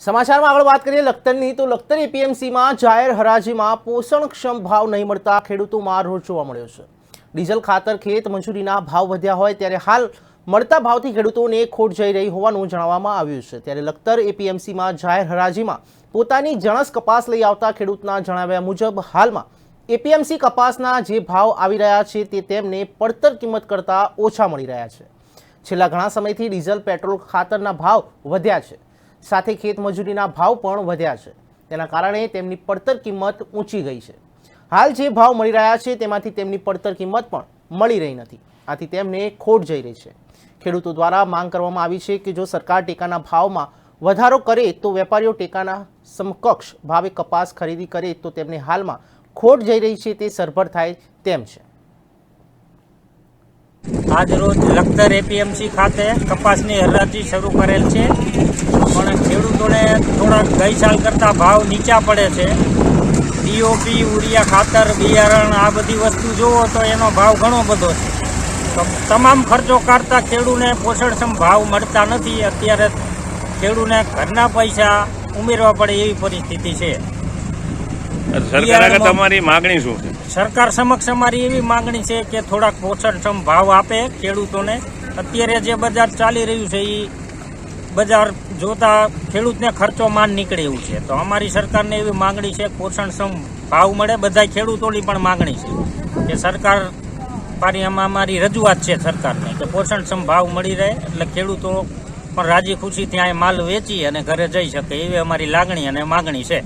સમાચારમાં આગળ વાત કરીએ લખતરની, તો લખતર એપીએમસીમાં જાહેર હરાજીમાં પોષણક્ષમ ભાવ નહીં મળતા ખેડૂતોમાં રોષ જોવા મળ્યો છે. ડીઝલ ખાતર ખેત મજૂરીના ભાવ વધ્યા હોય ત્યારે હાલ મળતા ભાવથી ખેડૂતોને ખોટ જઈ રહી હોવાનું જણાવવામાં આવ્યું છે. ત્યારે લખતર એપીએમસીમાં જાહેર હરાજીમાં પોતાની જણસ કપાસ લઈ આવતા ખેડૂતના જણાવ્યા મુજબ હાલમાં એપીએમસી કપાસના જે ભાવ આવી રહ્યા છે તે તેમને પડતર કિંમત કરતાં ઓછા મળી રહ્યા છે. છેલ્લા ઘણા સમયથી ડીઝલ, પેટ્રોલ ખાતરના ભાવ વધ્યા છે. સાથે ખેતમજૂરીના ભાવ પણ વધ્યા છે. તેના કારણે તેમની પડતર કિંમત ઊંચી ગઈ છે. હાલ જે ભાવ મળી રહ્યા છે, તેમાંથી તેમની પડતર કિંમત પણ મળી રહી નથી. આથી તેમને ખોટ જઈ રહી છે. ખેડૂતો દ્વારા માંગ કરવામાં આવી છે કે જો સરકાર ટેકાના ભાવમાં વધારો કરે તો વેપારીઓ ટેકાના સમકક્ષ ભાવે કપાસ ખરીદી કરે તો તેમને હાલમાં ખોટ જઈ રહી છે, તે સરભર થાય તેમ છે. આજરોજ લખતર એપીએમસી ખાતે કપાસની હરાજી શરૂ કરેલ છે. ખેડૂતોને થોડાક ગઈ સાલ કરતાં ભાવ નીચા પડે છે. ડીઓપી યુરિયા ખાતર બિયારણ આ બધી વસ્તુ જુઓ તો એનો ભાવ ઘણો બધો છે. તો તમામ ખર્ચો કાઢતા ખેડૂને પોષણક્ષમ ભાવ મળતા નથી. અત્યારે ખેડૂને ઘરના પૈસા ઉમેરવા પડે એવી પરિસ્થિતિ છે. સરકાર તમારી માગણી શું છે? સરકાર સમક્ષ અમારી એવી માંગણી છે કે થોડાક પોષણક્ષમ ભાવ આપે ખેડૂતોને. અત્યારે જે બજાર ચાલી રહ્યું છે એ બજાર જોતા ખેડૂતને ખર્ચો માન નીકળે એવું છે. તો અમારી સરકારને એવી માંગણી છે, પોષણ પોષણક્ષમ ભાવ મળે બધા ખેડૂતોની પણ માંગણી છે. કે સરકાર પારી આમાં અમારી રજૂઆત છે સરકારને કે પોષણક્ષમ ભાવ મળી રહે એટલે ખેડૂતો પણ રાજી ખુશીથી ત્યાં માલ વેચી અને ઘરે જઈ શકે, એવી અમારી લાગણી અને માંગણી છે.